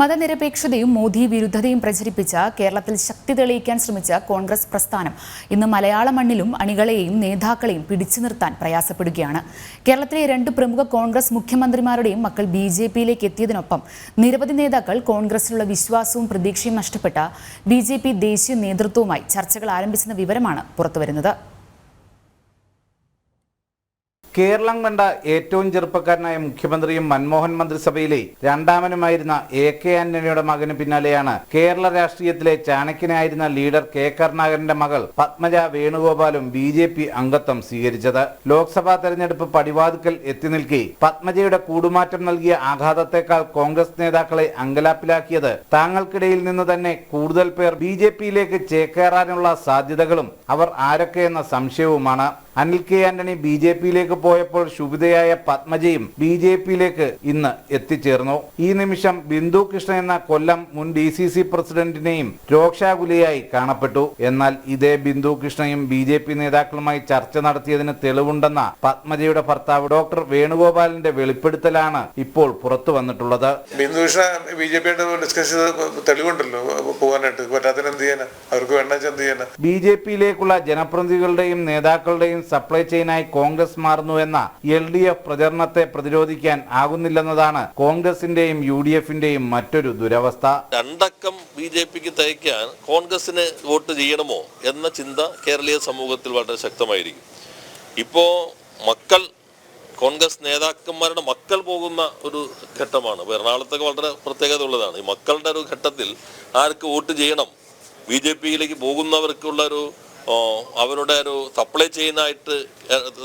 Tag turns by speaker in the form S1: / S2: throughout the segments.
S1: മതനിരപേക്ഷതയും മോദി വിരുദ്ധതയും പ്രചരിപ്പിച്ച കേരളത്തിൽ ശക്തി തെളിയിക്കാൻ ശ്രമിച്ച കോൺഗ്രസ് പ്രസ്ഥാനം ഇന്ന് മലയാള മണ്ണിലും അണികളെയും നേതാക്കളെയും പിടിച്ചു നിർത്താൻ പ്രയാസപ്പെടുകയാണ്. കേരളത്തിലെ രണ്ട് പ്രമുഖ കോൺഗ്രസ് മുഖ്യമന്ത്രിമാരുടെയും മക്കൾ ബി ജെ പിയിലേക്ക് എത്തിയതിനൊപ്പം നിരവധി നേതാക്കൾ കോൺഗ്രസിലുള്ള വിശ്വാസവും പ്രതീക്ഷയും നഷ്ടപ്പെട്ട ബി ദേശീയ നേതൃത്വവുമായി ചർച്ചകൾ ആരംഭിച്ചെന്ന വിവരമാണ് പുറത്തുവരുന്നത്.
S2: കേരളം കണ്ട ഏറ്റവും ചെറുപ്പക്കാരനായ മുഖ്യമന്ത്രിയും മൻമോഹൻ മന്ത്രിസഭയിലെ രണ്ടാമനുമായിരുന്ന എ കെ ആന്റണിയുടെ മകന് പിന്നാലെയാണ് കേരള രാഷ്ട്രീയത്തിലെ ചാണക്യനായിരുന്ന ലീഡർ കെ കരുണാകരന്റെ മകൾ പത്മജ വേണുഗോപാലും ബി ജെ പി അംഗത്വം സ്വീകരിച്ചത്. ലോക്സഭാ തെരഞ്ഞെടുപ്പ് പടിവാതുക്കൽ എത്തി നിൽക്കെ പത്മജയുടെ കൂടുമാറ്റം നൽകിയ ആഘാതത്തെക്കാൾ കോൺഗ്രസ് നേതാക്കളെ അങ്കലാപ്പിലാക്കിയത് താങ്കൾക്കിടയിൽ നിന്ന് തന്നെ കൂടുതൽ പേർ ബി ജെ പിയിലേക്ക് ചേക്കേറാനുള്ള സാധ്യതകളും അവർ ആരൊക്കെയെന്ന സംശയവുമാണ്. Anil K Antony B J പിയിലേക്ക് പോയപ്പോൾ ശുഭിതയായ പത്മജയും ബി ജെ പിയിലേക്ക് ഇന്ന് എത്തിച്ചേർന്നു. ഈ നിമിഷം ബിന്ദു കൃഷ്ണ എന്ന കൊല്ലം മുൻ ഡി സി സി പ്രസിഡന്റിനെയും രോക്ഷാകുലിയായി കാണപ്പെട്ടു. എന്നാൽ ഇതേ ബിന്ദു കൃഷ്ണയും ബി ജെ പി നേതാക്കളുമായി ചർച്ച നടത്തിയതിന് തെളിവുണ്ടെന്ന പത്മജയുടെ ഭർത്താവ് ഡോക്ടർ വേണുഗോപാലിന്റെ വെളിപ്പെടുത്തലാണ് ഇപ്പോൾ പുറത്തു വന്നിട്ടുള്ളത്.
S3: ബിന്ദുകൃഷ്ണ ബി ജെ പിയുടെ ഡിസ്കസ് ചെയ്ത് തെളിവുണ്ടല്ലോ. പോകാനായിട്ട് ചെയ്യാനാ? അവർക്ക് വേണ്ട എന്ത് ചെയ്യാനാ?
S2: ബി ജെ പിയിലേക്കുള്ള ജനപ്രതിനിധികളുടെയും നേതാക്കളുടെയും സപ്ലൈ ചെയിനായി കോൺഗ്രസ് മാറുന്നു എന്ന എൽ ഡി എഫ് പ്രചരണത്തെ പ്രതിരോധിക്കാൻ ആകുന്നില്ലെന്നതാണ് കോൺഗ്രസിന്റെയും യു ഡി എഫിന്റെയും മറ്റൊരു ദുരവസ്ഥ.
S4: രണ്ടക്കം ബി ജെ പിക്ക് തയ്ക്കാൻ കോൺഗ്രസിന് വോട്ട് ചെയ്യണമോ എന്ന ചിന്ത കേരളീയ സമൂഹത്തിൽ വളരെ ശക്തമായിരിക്കും. ഇപ്പോ മക്കൾ കോൺഗ്രസ് നേതാക്കന്മാരുടെ മക്കൾ പോകുന്ന ഒരു ഘട്ടമാണ്. എറണാകുളത്തൊക്കെ വളരെ പ്രത്യേകത ഉള്ളതാണ് ഈ മക്കളുടെ ഒരു ഘട്ടത്തിൽ ആർക്ക് വോട്ട് ചെയ്യണം? ബി ജെ പിയിലേക്ക് പോകുന്നവർക്കുള്ള ഒരു അവരുടെ ഒരു സപ്ലൈ ചെയ്യുന്നതായിട്ട്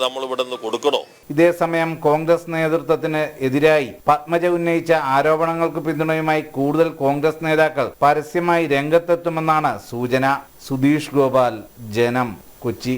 S4: നമ്മൾ ഇവിടെ നിന്ന് കൊടുക്കണോ?
S2: ഇതേസമയം കോൺഗ്രസ് നേതൃത്വത്തിന് എതിരായി പത്മജ ഉന്നയിച്ച ആരോപണങ്ങൾക്ക് പിന്തുണയുമായി കൂടുതൽ കോൺഗ്രസ് നേതാക്കൾ പരസ്യമായി രംഗത്തെത്തുമെന്നാണ് സൂചന. സുധീഷ് ഗോപാൽ ജനം കൊച്ചി.